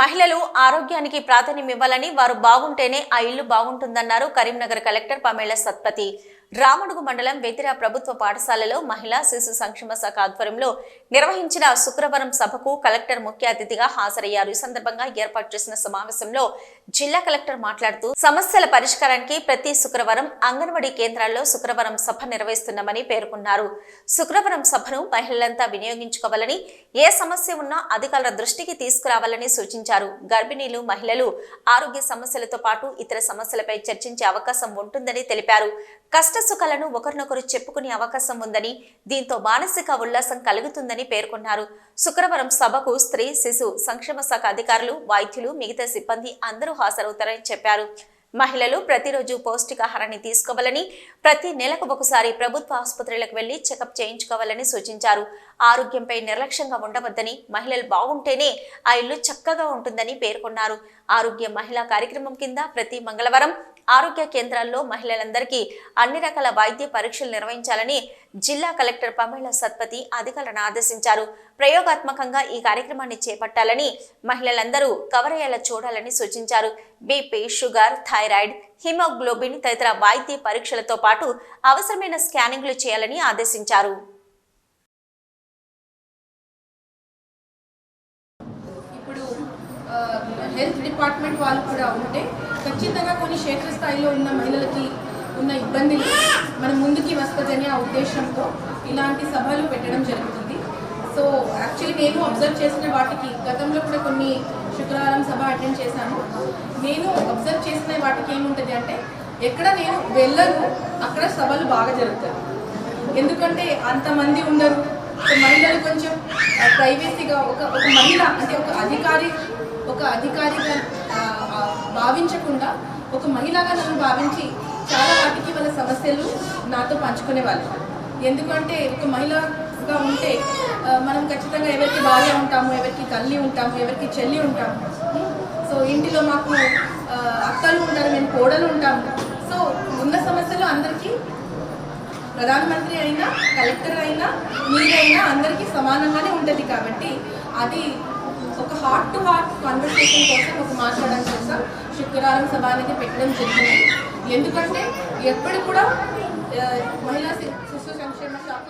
మహిళలు ఆరోగ్యానికి ప్రాధాన్యం ఇవ్వాలని వారు బాగుంటేనే ఆ ఇల్లు బాగుంటుందన్నారు కరీంనగర్ కలెక్టర్ పమేళ సత్పతి. రామడుగు మండలం వెతిరా ప్రభుత్వ పాఠశాలలో మహిళా శిశు సంక్షేమ శాఖ ఆధ్వర్యంలో నిర్వహించిన శుక్రవారం సభకు కలెక్టర్ ముఖ్య అతిథిగా హాజరయ్యారు. ఈ సందర్భంగా ఏర్పాటు చేసిన సమావేశంలో జిల్లా కలెక్టర్ మాట్లాడుతూ సమస్యల పరిష్కారానికి ప్రతి శుక్రవారం అంగన్వాడీ కేంద్రాల్లో శుక్రవారం సభ నిర్వహిస్తున్నామని పేర్కొన్నారు. శుక్రవారం సభను మహిళలంతా వినియోగించుకోవాలని ఏ సమస్య ఉన్నా అధికారుల దృష్టికి తీసుకురావాలని సూచించారు. గర్భిణీలు మహిళలు ఆరోగ్య సమస్యలతో పాటు ఇతర సమస్యలపై చర్చించే అవకాశం ఉంటుందని తెలిపారు. కష్ట సుఖాలను ఒకరినొకరు చెప్పుకునే అవకాశం ఉందని దీంతో మానసిక ఉల్లాసం కలుగుతుందని పేర్కొన్నారు. శుక్రవారం సభకు స్త్రీ శిశు సంక్షేమ శాఖ అధికారులు వైద్యులు మిగతా సిబ్బంది అందరూ హాజరవుతారని చెప్పారు. మహిళలు ప్రతిరోజు పౌష్టికాహారాన్ని తీసుకోవాలని ప్రతి నెలకు ఒకసారి ప్రభుత్వ ఆసుపత్రులకు వెళ్ళి చెకప్ చేయించుకోవాలని సూచించారు. ఆరోగ్యంపై నిర్లక్ష్యంగా ఉండవద్దని మహిళలు బాగుంటేనే ఆ ఇల్లు చక్కగా ఉంటుందని పేర్కొన్నారు. ఆరోగ్య మహిళా కార్యక్రమం కింద ప్రతి మంగళవారం ఆరోగ్య కేంద్రాల్లో మహిళలందరికీ అన్ని రకాల వైద్య పరీక్షలు నిర్వహించాలని జిల్లా కలెక్టర్ పమేళ సత్పతి అధికారులను ఆదేశించారు. ప్రయోగాత్మకంగా ఈ కార్యక్రమాన్ని చేపట్టాలని మహిళలందరూ కవర్ అయ్యేలా చూడాలని సూచించారు. బీపీ షుగర్ థైరాయిడ్ హిమోగ్లోబిన్ తదితర వైద్య పరీక్షలతో పాటు అవసరమైన స్కానింగ్లు చేయాలని ఆదేశించారు. హెల్త్ డిపార్ట్మెంట్ వాళ్ళు కూడా ఉంటే ఖచ్చితంగా కొన్ని క్షేత్రస్థాయిలో ఉన్న మహిళలకి ఉన్న ఇబ్బందులు మన ముందుకి వస్తుందని ఆ ఉద్దేశంతో ఇలాంటి సభలు పెట్టడం జరుగుతుంది. సో యాక్చువల్లీ నేను అబ్జర్వ్ చేసిన వాటికి గతంలో కూడా కొన్ని శుక్రవారం సభ అటెండ్ చేశాను. నేను అబ్జర్వ్ చేసిన వాటికి ఏముంటుంది అంటే ఎక్కడ నేను వెళ్ళను అక్కడ సభలు బాగా జరుగుతాయి. ఎందుకంటే అంతమంది ఉండరు. మహిళలు కొంచెం ప్రైవసీగా ఒక ఒక మహిళ అంటే ఒక అధికారి ఒక అధికారిగా భావించకుండా ఒక మహిళగా నన్ను భావించి చాలా వాటికి వాళ్ళ సమస్యలు నాతో పంచుకునే వాళ్ళు ఎందుకంటే ఒక మహిళగా ఉంటే మనం ఖచ్చితంగా ఎవరికి భార్య ఉంటాము ఎవరికి తల్లి ఉంటాము ఎవరికి చెల్లి ఉంటాము. సో ఇంటిలో మాకు అత్తలు ఉంటారు మేము కోడలు ఉంటాము. సో ఉన్న సమస్యలు అందరికీ ప్రధానమంత్రి అయినా కలెక్టర్ అయినా మీరైనా అందరికీ సమానంగానే ఉంటుంది కాబట్టి అది ఒక హార్ట్ టు హార్ట్ కన్వర్సేషన్ కోసం ఒక మాట్లాడడం కోసం శుక్రవారం సభ అనేది పెట్టడం జరిగింది. ఎందుకంటే ఎప్పుడు కూడా మహిళా శిశు సంక్షేమ శాఖ